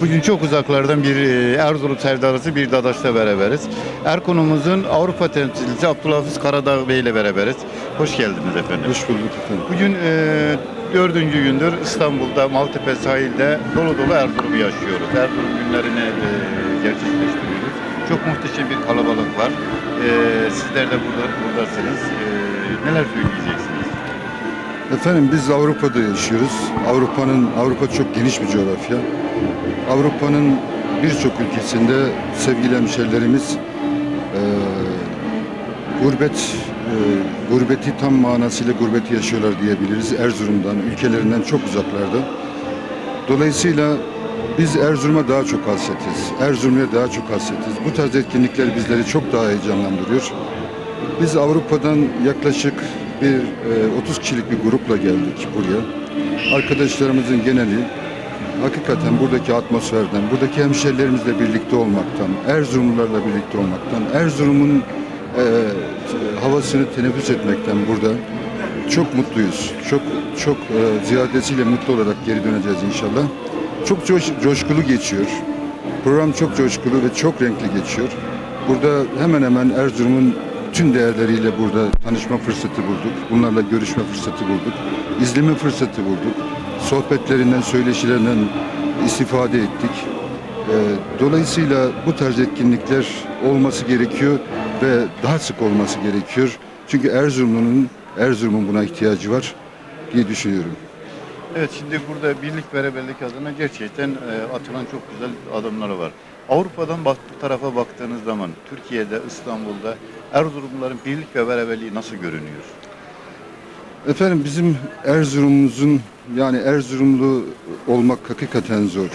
Bugün çok uzaklardan bir e, Erzurum sevdalısı bir dadaşla beraberiz. Erkonumuzun Avrupa temsilcisi Abdülhafiz Karadağ Bey ile beraberiz. Hoş geldiniz efendim. Hoş bulduk efendim. Bugün e, dördüncü gündür İstanbul'da Maltepe sahilde dolu dolu Erzurum'u yaşıyoruz. Erzurum günlerini e, gerçekleştiriyoruz. Çok muhteşem bir kalabalık var. E, sizler de burada, buradasınız. E, neler söyleyeceksiniz? Efendim biz Avrupa'da yaşıyoruz. Avrupa'nın Avrupa çok geniş bir coğrafya. Avrupa'nın birçok ülkesinde sevgili hemşerilerimiz eee gurbet eee, gurbeti tam manasıyla gurbeti yaşıyorlar diyebiliriz. Erzurum'dan, ülkelerinden çok uzaklarda. Dolayısıyla biz Erzurum'a daha çok hasretiz. Erzurum'a daha çok hasretiz. Bu tarz etkinlikler bizleri çok daha heyecanlandırıyor. Biz Avrupa'dan yaklaşık bir e, 30 kişilik bir grupla geldik buraya. Arkadaşlarımızın geneli hakikaten buradaki atmosferden, buradaki hemşerilerimizle birlikte olmaktan, Erzurumlularla birlikte olmaktan, Erzurum'un e, havasını teneffüs etmekten burada çok mutluyuz. Çok çok e, ziyadesiyle mutlu olarak geri döneceğiz inşallah. Çok coş, coşkulu geçiyor. Program çok coşkulu ve çok renkli geçiyor. Burada hemen hemen Erzurum'un tüm değerleriyle burada tanışma fırsatı bulduk. Bunlarla görüşme fırsatı bulduk. İzleme fırsatı bulduk. Sohbetlerinden, söyleşilerinden istifade ettik. Ee, Dolayısıyla bu tarz etkinlikler olması gerekiyor ve daha sık olması gerekiyor. Çünkü Erzurumlu'nun, Erzurum'un buna ihtiyacı var diye düşünüyorum. Evet şimdi burada birlik beraberlik adına gerçekten e, atılan çok güzel adımlar var. Avrupa'dan bak, bu tarafa baktığınız zaman Türkiye'de, İstanbul'da Erzurumluların birlik ve beraberliği nasıl görünüyor? Efendim bizim Erzurum'umuzun yani Erzurumlu olmak hakikaten zor.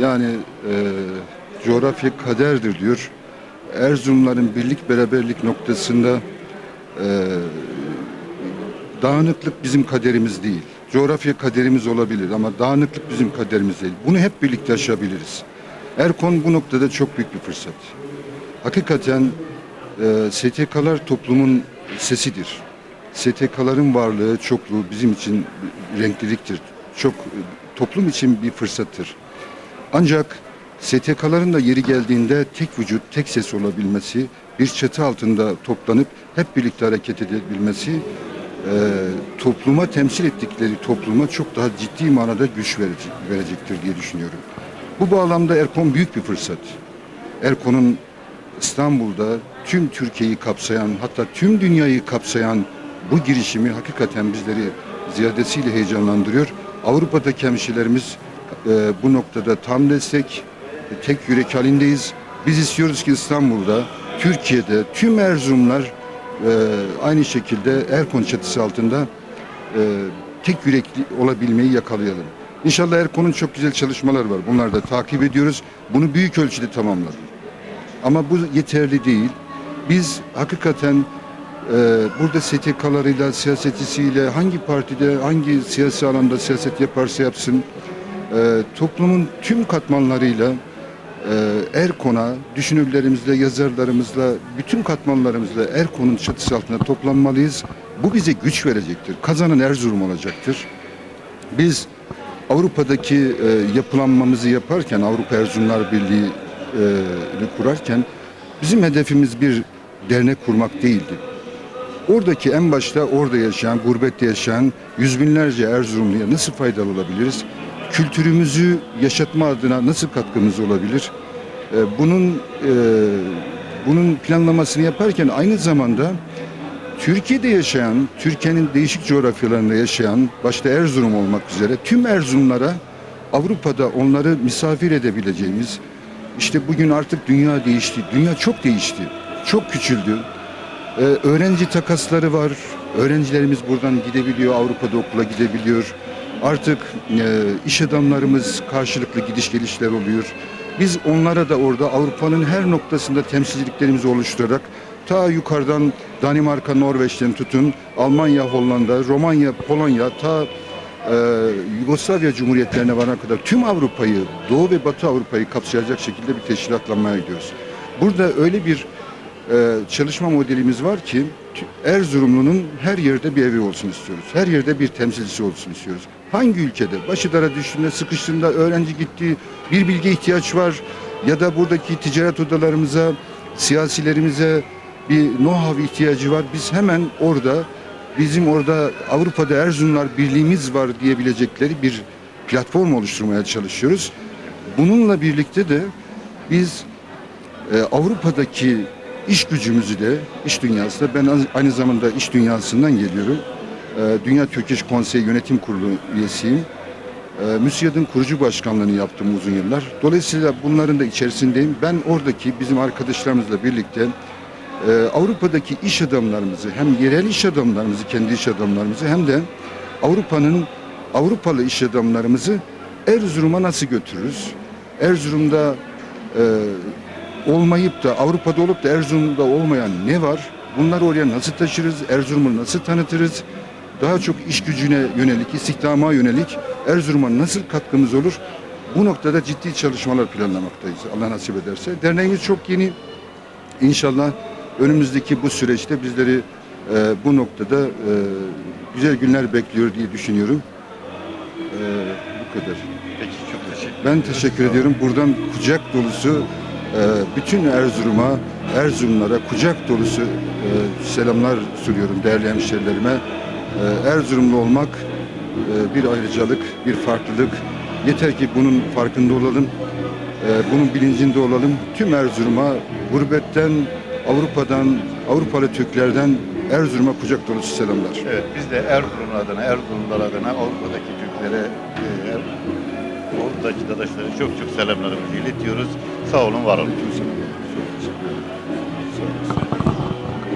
Yani e, coğrafya kaderdir diyor. Erzurumların birlik beraberlik noktasında e, dağınıklık bizim kaderimiz değil. Coğrafya kaderimiz olabilir ama dağınıklık bizim kaderimiz değil. Bunu hep birlikte aşabiliriz. Erkon bu noktada çok büyük bir fırsat. Hakikaten e, STK'lar toplumun sesidir. STK'ların varlığı, çokluğu bizim için renkliliktir. Çok e, toplum için bir fırsattır. Ancak STK'ların da yeri geldiğinde tek vücut, tek ses olabilmesi, bir çatı altında toplanıp hep birlikte hareket edebilmesi e, topluma temsil ettikleri topluma çok daha ciddi manada güç verecek, verecektir diye düşünüyorum. Bu bağlamda Erkon büyük bir fırsat. Erkon'un İstanbul'da tüm Türkiye'yi kapsayan hatta tüm dünyayı kapsayan bu girişimi hakikaten bizleri ziyadesiyle heyecanlandırıyor. Avrupa'daki hemşirelerimiz e, bu noktada tam destek, e, tek yürek halindeyiz. Biz istiyoruz ki İstanbul'da, Türkiye'de tüm Erzurumlar e, aynı şekilde Erkon çatısı altında e, tek yürekli olabilmeyi yakalayalım. İnşallah Erkon'un çok güzel çalışmalar var. Bunları da takip ediyoruz. Bunu büyük ölçüde tamamladık. Ama bu yeterli değil. Biz hakikaten burada STK'larıyla, siyasetçisiyle, hangi partide, hangi siyasi alanda siyaset yaparsa yapsın, e, toplumun tüm katmanlarıyla e, Erkon'a, düşünürlerimizle, yazarlarımızla, bütün katmanlarımızla Erkon'un çatısı altında toplanmalıyız. Bu bize güç verecektir. Kazanan Erzurum olacaktır. Biz Avrupa'daki e, yapılanmamızı yaparken, Avrupa Erzurumlar Birliği e, kurarken bizim hedefimiz bir dernek kurmak değildi. Oradaki en başta orada yaşayan, gurbette yaşayan yüz binlerce Erzurumluya nasıl faydalı olabiliriz? Kültürümüzü yaşatma adına nasıl katkımız olabilir? E, bunun e, bunun planlamasını yaparken aynı zamanda Türkiye'de yaşayan, Türkiye'nin değişik coğrafyalarında yaşayan, başta Erzurum olmak üzere tüm Erzurumlara Avrupa'da onları misafir edebileceğimiz, işte bugün artık dünya değişti, dünya çok değişti, çok küçüldü. Ee, öğrenci takasları var, öğrencilerimiz buradan gidebiliyor, Avrupa'da okula gidebiliyor. Artık e, iş adamlarımız karşılıklı gidiş gelişler oluyor. Biz onlara da orada Avrupa'nın her noktasında temsilciliklerimizi oluşturarak ta yukarıdan Danimarka, Norveç'ten tutun Almanya, Hollanda, Romanya, Polonya ta e, Yugoslavya Cumhuriyetlerine varana kadar tüm Avrupa'yı, Doğu ve Batı Avrupa'yı kapsayacak şekilde bir teşkilatlanmaya gidiyoruz. Burada öyle bir e, çalışma modelimiz var ki Erzurumlu'nun her yerde bir evi olsun istiyoruz. Her yerde bir temsilcisi olsun istiyoruz. Hangi ülkede başı dara düştüğünde, sıkıştığında öğrenci gittiği bir bilgi ihtiyaç var ya da buradaki ticaret odalarımıza, siyasilerimize bir know-how ihtiyacı var. Biz hemen orada bizim orada Avrupa'da Erzurumlar birliğimiz var diyebilecekleri bir platform oluşturmaya çalışıyoruz. Bununla birlikte de biz e, Avrupa'daki iş gücümüzü de, iş dünyasında, ben az- aynı zamanda iş dünyasından geliyorum. E, Dünya Türk İş Konseyi Yönetim Kurulu üyesiyim. E, MÜSİAD'ın kurucu başkanlığını yaptım uzun yıllar. Dolayısıyla bunların da içerisindeyim. Ben oradaki bizim arkadaşlarımızla birlikte e, Avrupa'daki iş adamlarımızı, hem yerel iş adamlarımızı, kendi iş adamlarımızı hem de Avrupa'nın Avrupalı iş adamlarımızı Erzurum'a nasıl götürürüz? Erzurum'da e, olmayıp da Avrupa'da olup da Erzurum'da olmayan ne var? Bunları oraya nasıl taşırız? Erzurum'u nasıl tanıtırız? Daha çok iş gücüne yönelik, istihdama yönelik Erzurum'a nasıl katkımız olur? Bu noktada ciddi çalışmalar planlamaktayız. Allah nasip ederse. Derneğimiz çok yeni. İnşallah önümüzdeki bu süreçte bizleri e, bu noktada e, güzel günler bekliyor diye düşünüyorum. E, bu kadar. Peki çok teşekkür Ben teşekkür ediyorum. Buradan kucak dolusu bütün Erzurum'a, Erzurumlara kucak dolusu e, selamlar sunuyorum değerli hemşerilerime. E, Erzurumlu olmak e, bir ayrıcalık, bir farklılık. Yeter ki bunun farkında olalım, e, bunun bilincinde olalım. Tüm Erzurum'a, gurbetten, Avrupa'dan, Avrupalı Türklerden Erzurum'a kucak dolusu selamlar. Evet biz de Erzurum adına, Erzurumlar adına Avrupa'daki Türklere, oradaki dadaşlara çok çok selamlarımızı iletiyoruz. Sağ olun, var olun.